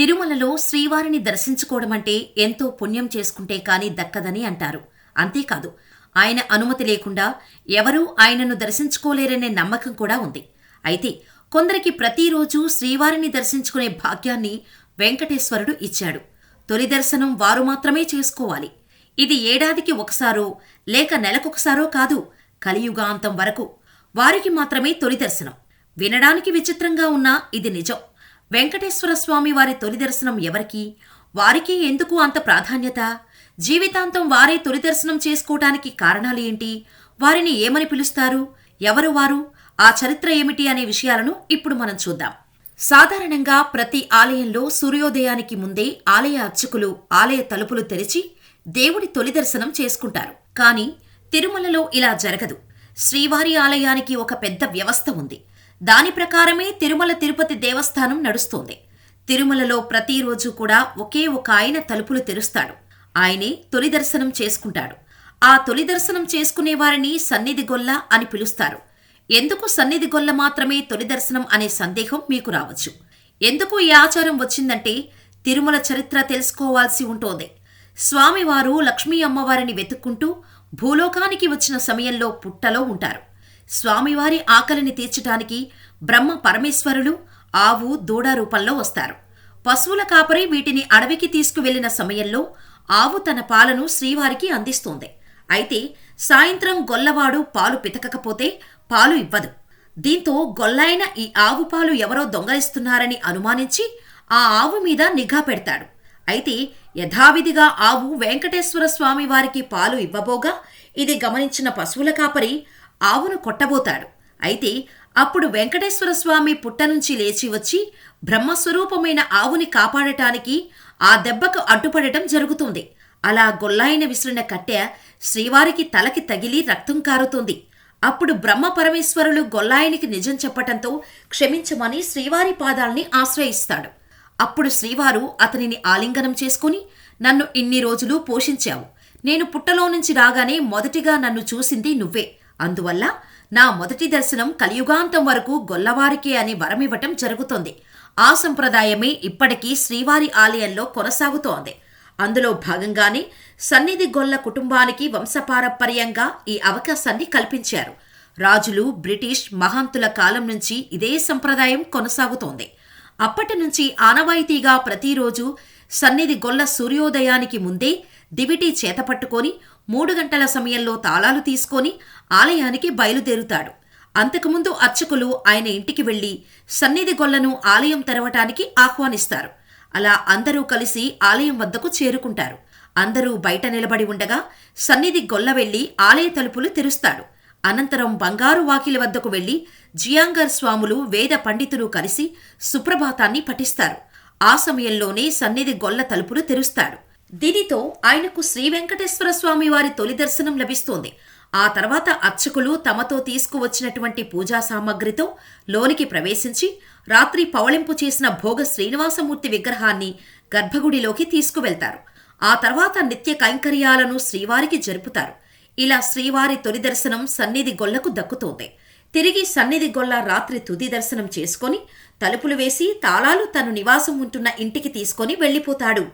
తిరుమలలో శ్రీవారిని దర్శించుకోవడమంటే ఎంతో పుణ్యం చేసుకుంటే కాని దక్కదని అంటారు. అంతేకాదు ఆయన అనుమతి లేకుండా ఎవరూ ఆయనను దర్శించుకోలేరనే నమ్మకం కూడా ఉంది. అయితే కొందరికి ప్రతిరోజు శ్రీవారిని దర్శించుకునే భాగ్యాన్ని వెంకటేశ్వరుడు ఇచ్చాడు. తొలి దర్శనం వారు మాత్రమే చేసుకోవాలి. ఇది ఏడాదికి ఒకసారో లేక నెలకొకసారో కాదు కలియుగాంతం వరకు వారికి మాత్రమే తొలి దర్శనం. వినడానికి విచిత్రంగా ఉన్నా ఇది నిజం. వెంకటేశ్వర స్వామి వారి తొలి దర్శనం ఎవరికి? వారికి ఎందుకు అంత ప్రాధాన్యత? జీవితాంతం వారే తొలి దర్శనం చేసుకోవటానికి కారణాలు ఏంటి? వారిని ఏమని పిలుస్తారు? ఎవరు వారు? ఆ చరిత్ర ఏమిటి అనే విషయాలను ఇప్పుడు మనం చూద్దాం. సాధారణంగా ప్రతి ఆలయంలో సూర్యోదయానికి ముందే ఆలయ అర్చకులు ఆలయ తలుపులు తెరిచి దేవుడి తొలి దర్శనం చేసుకుంటారు. కానీ తిరుమలలో ఇలా జరగదు. శ్రీవారి ఆలయానికి ఒక పెద్ద వ్యవస్థ ఉంది. దాని ప్రకారమే తిరుమల తిరుపతి దేవస్థానం నడుస్తోంది. తిరుమలలో ప్రతిరోజు కూడా ఒకే ఒక ఆయన తలుపులు తెరుస్తాడు. ఆయనే తొలి దర్శనం చేసుకుంటాడు. ఆ తొలి దర్శనం చేసుకునే వారిని సన్నిధి గొల్ల అని పిలుస్తారు. ఎందుకు సన్నిధి గొల్ల మాత్రమే తొలి దర్శనం అనే సందేహం మీకు రావచ్చు. ఎందుకు ఈ ఆచారం వచ్చిందంటే తిరుమల చరిత్ర తెలుసుకోవాల్సి ఉంటోంది. స్వామివారు లక్ష్మీ అమ్మవారిని వెతుక్కుంటూ భూలోకానికి వచ్చిన సమయంలో పుట్టలో ఉంటారు. స్వామివారి ఆకలిని తీర్చటానికి బ్రహ్మ పరమేశ్వరులు ఆవు దూడ రూపంలో వస్తారు. పశువుల కాపరి వీటిని అడవికి తీసుకువెళ్ళిన సమయంలో ఆవు తన పాలను శ్రీవారికి అందిస్తోంది. అయితే సాయంత్రం గొల్లవాడు పాలు పితకకపోతే పాలు ఇవ్వదు. దీంతో గొల్లైన ఈ ఆవు పాలు ఎవరో దొంగలిస్తున్నారని అనుమానించి ఆ ఆవు మీద నిఘా పెడతాడు. అయితే యథావిధిగా ఆవు వెంకటేశ్వర స్వామి వారికి పాలు ఇవ్వబోగా ఇది గమనించిన పశువుల కాపరి ఆవును కొట్టబోతాడు. అయితే అప్పుడు వెంకటేశ్వర స్వామి పుట్ట నుంచి లేచి వచ్చి బ్రహ్మస్వరూపమైన ఆవుని కాపాడటానికి ఆ దెబ్బకు అడ్డుపడటం జరుగుతుంది. అలా గొల్లాయిన విసిరిన కట్టె శ్రీవారికి తలకి తగిలి రక్తం కారుతుంది. అప్పుడు బ్రహ్మ పరమేశ్వరులు గొల్లాయనికి నిజం చెప్పటంతో క్షమించమని శ్రీవారి పాదాల్ని ఆశ్రయిస్తాడు. అప్పుడు శ్రీవారు అతనిని ఆలింగనం చేసుకుని నన్ను ఇన్ని రోజులు పోషించావు. నేను పుట్టలో నుంచి రాగానే మొదటిగా నన్ను చూసింది నువ్వే. అందువల్ల నా మొదటి దర్శనం కలియుగాంతం వరకు గొల్లవారికే అని వరమివ్వటం జరుగుతోంది. ఆ సంప్రదాయమే ఇప్పటికీ శ్రీవారి ఆలయంలో కొనసాగుతోంది. అందులో భాగంగానే సన్నిధి గొల్ల కుటుంబానికి వంశపారపర్యంగా ఈ అవకాశాన్ని కల్పించారు. రాజులు బ్రిటిష్ మహాంతుల కాలం నుంచి ఇదే సంప్రదాయం కొనసాగుతోంది. అప్పటి నుంచి ఆనవాయితీగా ప్రతిరోజు సన్నిధి గొల్ల సూర్యోదయానికి ముందే దివిటి చేతపట్టుకొని మూడు గంటల సమయంలో తాళాలు తీసుకొని ఆలయానికి బయలుదేరుతాడు. అంతకుముందు అర్చకులు ఆయన ఇంటికి వెళ్ళి సన్నిధి గొల్లను ఆలయం తెరవటానికి ఆహ్వానిస్తారు. అలా అందరూ కలిసి ఆలయం వద్దకు చేరుకుంటారు. అందరూ బయట నిలబడి ఉండగా సన్నిధి గొల్ల వెళ్ళి ఆలయ తలుపులు తెరుస్తాడు. అనంతరం బంగారు వాకిలి వద్దకు వెళ్ళి జియాంగర్ స్వాములు వేద పండితులు కలిసి సుప్రభాతాన్ని పఠిస్తారు. ఆ సమయంలోనే సన్నిధి గొల్ల తలుపులు తెరుస్తాడు. దీనితో ఆయనకు శ్రీ వెంకటేశ్వర స్వామి వారి తొలి దర్శనం లభిస్తోంది. ఆ తర్వాత అర్చకులు తమతో తీసుకువచ్చినటువంటి పూజా సామగ్రితో లోనికి ప్రవేశించి రాత్రి పవళింపు చేసిన భోగ శ్రీనివాసమూర్తి విగ్రహాన్ని గర్భగుడిలోకి తీసుకువెళ్తారు. ఆ తర్వాత నిత్య కైంకర్యాలను శ్రీవారికి జరుపుతారు. ఇలా శ్రీవారి తొలి దర్శనం సన్నిధి గొల్లకు దక్కుతోంది. తిరిగి సన్నిధి గొల్ల రాత్రి తుది దర్శనం చేసుకొని తలుపులు వేసి తాళాలు తను నివాసం ఉంటున్న ఇంటికి తీసుకొని వెళ్ళిపోతాడు.